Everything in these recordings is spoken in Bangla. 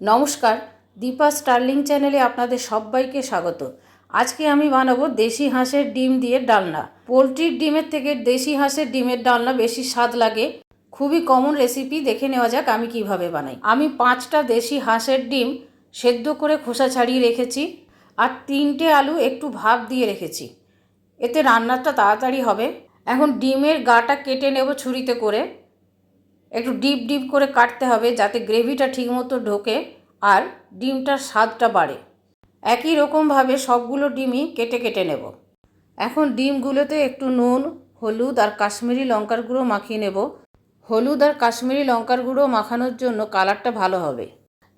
নমস্কার, দীপা স্টার্লিং চ্যানেলে আপনাদের সবাইকে স্বাগত। আজকে আমি বানাবো দেশি হাঁসের ডিম দিয়ে ডালনা। পোলট্রির ডিমের থেকে দেশি হাঁসের ডিমের ডালনা বেশি স্বাদ লাগে। খুবই কমন রেসিপি দেখে নেওয়া যাক আমি কীভাবে বানাই। আমি পাঁচটা দেশি হাঁসের ডিম সেদ্ধ করে খোসা ছাড়িয়ে রেখেছি আর তিনটে আলু একটু ভাপ দিয়ে রেখেছি। এতে রান্নাটা তাড়াতাড়ি হবে। এখন ডিমের গাটা কেটে নেব ছুরিতে করে। একটু ডিপ ডিপ করে কাটতে হবে যাতে গ্রেভিটা ঠিকমতো ঢোকে আর ডিমটার স্বাদটা বাড়ে। একই রকমভাবে সবগুলো ডিমই কেটে কেটে নেব। এখন ডিমগুলোতে একটু নুন, হলুদ আর কাশ্মীরি লঙ্কার গুঁড়ো মাখিয়ে নেব। হলুদ আর কাশ্মীরি লঙ্কার গুঁড়ো মাখানোর জন্য কালারটা ভালো হবে।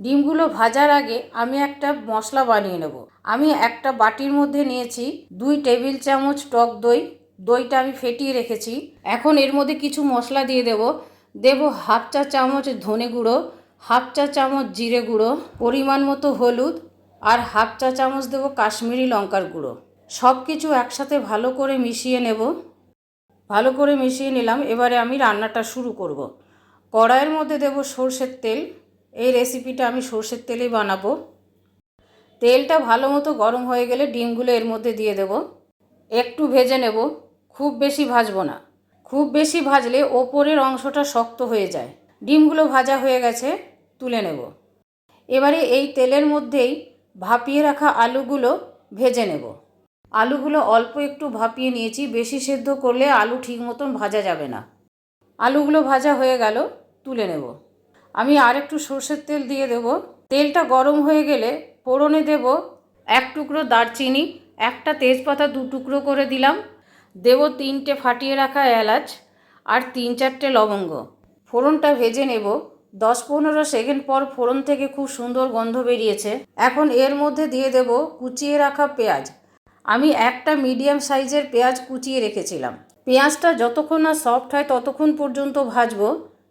ডিমগুলো ভাজার আগে আমি একটা মশলা বানিয়ে নেব। আমি একটা বাটির মধ্যে নিয়েছি দুই টেবিল চামচ টক দই। দইটা আমি ফেটিয়ে রেখেছি। এখন এর মধ্যে কিছু মশলা দিয়ে দেব। দেব হাফ চা চামচ ধনে গুঁড়ো, হাফ চা চামচ জিরে গুঁড়ো, পরিমাণ মতো হলুদ আর হাফ চা চামচ দেবো কাশ্মীরি লঙ্কার গুঁড়ো। সব কিছু একসাথে ভালো করে মিশিয়ে নেব। ভালো করে মিশিয়ে নিলাম। এবারে আমি রান্নাটা শুরু করব। কড়াইয়ের মধ্যে দেব সর্ষের তেল। এই রেসিপিটা আমি সর্ষের তেলেই বানাবো। তেলটা ভালো মতো গরম হয়ে গেলে ডিমগুলো এর মধ্যে দিয়ে দেব। একটু ভেজে নেব। খুব বেশি ভাজবো না। খুব বেশি ভাজলে ওপরের অংশটা শক্ত হয়ে যায়। ডিমগুলো ভাজা হয়ে গেছে, তুলে নেব। এবারে এই তেলের মধ্যেই ভাপিয়ে রাখা আলুগুলো ভেজে নেব। আলুগুলো অল্প একটু ভাপিয়ে নিয়েছি, বেশি সেদ্ধ করলে আলু ঠিক মতন ভাজা যাবে না। আলুগুলো ভাজা হয়ে গেল, তুলে নেব। আমি আর একটু সর্ষের তেল দিয়ে দেব। তেলটা গরম হয়ে গেলে ফোড়নে দেব এক টুকরো দারচিনি, একটা তেজপাতা দু টুকরো করে দিলাম। দেব তিনটে ফাটিয়ে রাখা এলাচ আর তিন চারটে লবঙ্গ। ফোড়নটা ভেজে নেব। দশ পনেরো সেকেন্ড পর ফোড়ন থেকে খুব সুন্দর গন্ধ বেরিয়েছে। এখন এর মধ্যে দিয়ে দেব কুচিয়ে রাখা পেঁয়াজ। আমি একটা মিডিয়াম সাইজের পেঁয়াজ কুচিয়ে রেখেছিলাম। পেঁয়াজটা যতক্ষণ না সফট হয় ততক্ষণ পর্যন্ত ভাজবো।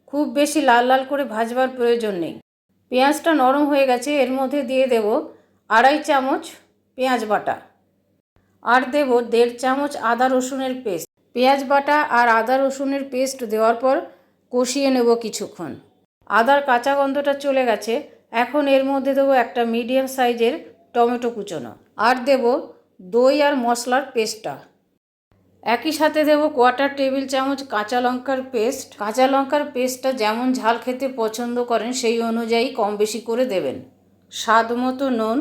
খুব বেশি লাল লাল করে ভাজবার প্রয়োজন নেই। পেঁয়াজটা নরম হয়ে গেছে। এর মধ্যে দিয়ে দেব আড়াই চামচ পেঁয়াজ বাটা। আর দেব দেড় চামচ আদা রসুনের পেস্ট। পেঁয়াজ বাটা আর আদা রসুনের পেস্ট দেওয়ার পর কষিয়ে নেব কিছুক্ষণ। আদার কাঁচা গন্ধটা চলে গেছে, এখন এর মধ্যে দেবো একটা মিডিয়াম সাইজের টমেটো কুচোনো। আর দেব দই আর মশলার পেস্টটা। একই সাথে দেবো কোয়ার্টার টেবিল চামচ কাঁচা লঙ্কার পেস্ট। কাঁচা লঙ্কার পেস্টটা যেমন ঝাল খেতে পছন্দ করেন, সেই অনুযায়ী কম বেশি করে দেবেন। স্বাদ মতো নুন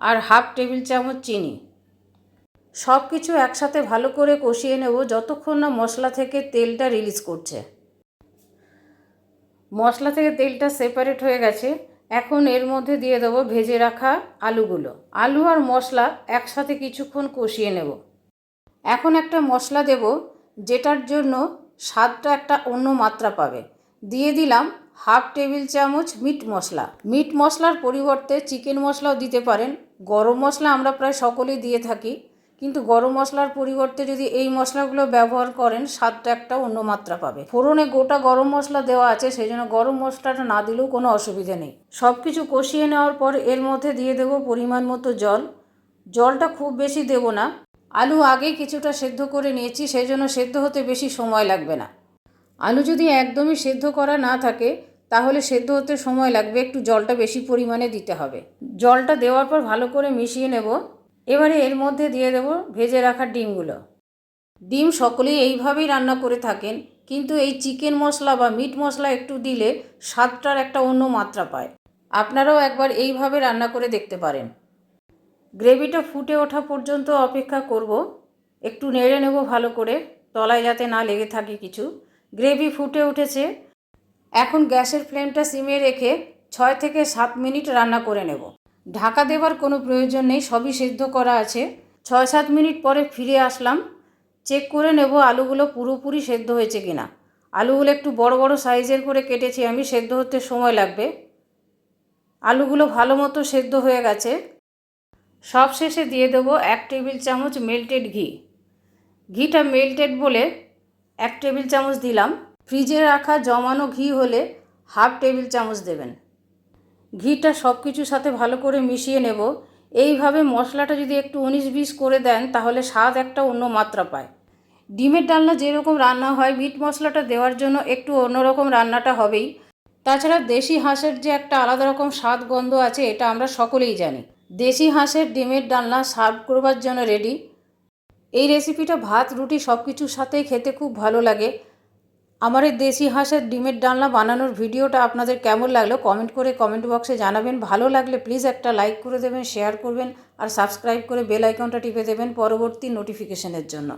আর হাফ টেবিল চামচ চিনি। সব কিছু একসাথে ভালো করে কষিয়ে নেব যতক্ষণ না মশলা থেকে তেলটা রিলিজ করছে। মশলা থেকে তেলটা সেপারেট হয়ে গেছে। এখন এর মধ্যে দিয়ে দেবো ভেজে রাখা আলুগুলো। আলু আর মশলা একসাথে কিছুক্ষণ কষিয়ে নেব। এখন একটা মশলা দেব যেটার জন্য স্বাদটা একটা অন্য মাত্রা পাবে। দিয়ে দিলাম হাফ টেবিল চামচ মিট মশলা। মিট মশলার পরিবর্তে চিকেন মশলাও দিতে পারেন। গরম মশলা আমরা প্রায় সকলেই দিয়ে থাকি। কিন্তু গরম মশলার পরিবর্তে যদি এই মশলাগুলো ব্যবহার করেন, স্বাদটা একটা অন্য মাত্রা পাবে। ফোড়নে গোটা গরম মশলা দেওয়া আছে সেই জন্য গরম মশলাটা না দিলেও কোনো অসুবিধে নেই। সব কিছু কষিয়ে নেওয়ার পর এর মধ্যে দিয়ে দেবো পরিমাণ মতো জল। জলটা খুব বেশি দেব না। আলু আগেই কিছুটা সেদ্ধ করে নিয়েছি সেই জন্য সেদ্ধ হতে বেশি সময় লাগবে না। আলু যদি একদমই সেদ্ধ করা না থাকে, তাহলে সেদ্ধ হতে সময় লাগবে, একটু জলটা বেশি পরিমাণে দিতে হবে। জলটা দেওয়ার পর ভালো করে মিশিয়ে নেব। এবারে এর মধ্যে দিয়ে দেব ভেজে রাখা ডিমগুলো। ডিম সকলেই এইভাবেই রান্না করে থাকেন, কিন্তু এই চিকেন মশলা বা মিট মশলা একটু দিলে স্বাদটার একটা অন্য মাত্রা পায়। আপনারাও একবার এইভাবে রান্না করে দেখতে পারেন। গ্রেভিটা ফুটে ওঠা পর্যন্ত অপেক্ষা করব। একটু নেড়ে নেব ভালো করে, তলায় যাতে না লেগে থাকে কিছু। গ্রেভি ফুটে উঠেছে। এখন গ্যাসের ফ্লেমটা সিমে রেখে ছয় থেকে সাত মিনিট রান্না করে নেব। ঢাকা দেওয়ার কোনো প্রয়োজন নেই, সবই সেদ্ধ করা আছে। ছয় সাত মিনিট পরে ফিরে আসলাম। চেক করে নেব আলুগুলো পুরোপুরি সেদ্ধ হয়েছে কিনা। আলুগুলো একটু বড় বড় সাইজের করে কেটেছি, আমি সেদ্ধ হতে সময় লাগবে। আলুগুলো ভালো মতো সেদ্ধ হয়ে গেছে। সব শেষে দিয়ে দেবো এক টেবিল চামচ মেল্টেড ঘি। ঘিটা মেল্টেড বলে এক টেবিল চামচ দিলাম। ফ্রিজে রাখা জমানো ঘি হলে হাফ টেবিল চামচ দেবেন। ঘিটা সব কিছুর সাথে ভালো করে মিশিয়ে নেব। এইভাবে মশলাটা যদি একটু উনিশ বিশ করে দেন, তাহলে স্বাদ একটা অন্য মাত্রা পায়। ডিমের ডালনা যেরকম রান্না হয়, মিট মশলাটা দেওয়ার জন্য একটু অন্যরকম রান্নাটা হবেই। তাছাড়া দেশি হাঁসের যে একটা আলাদা রকম স্বাদ গন্ধ আছে, এটা আমরা সকলেই জানি। দেশি হাঁসের ডিমের ডালনা সার্ভ করবার জন্য রেডি। এই রেসিপিটা ভাত, রুটি সব কিছুর সাথেই খেতে খুব ভালো লাগে। আমার এই দেশি হাঁসের ডিমের ডালনা বানানোর ভিডিওটা আপনাদের কেমন লাগল কমেন্ট করে কমেন্ট বক্সে জানাবেন। ভালো লাগলে প্লিজ একটা লাইক করে দেবেন শেয়ার করবেন আর সাবস্ক্রাইব করে বেল আইকনটা টিপে দেবেন পরবর্তী নোটিফিকেশনের জন্য।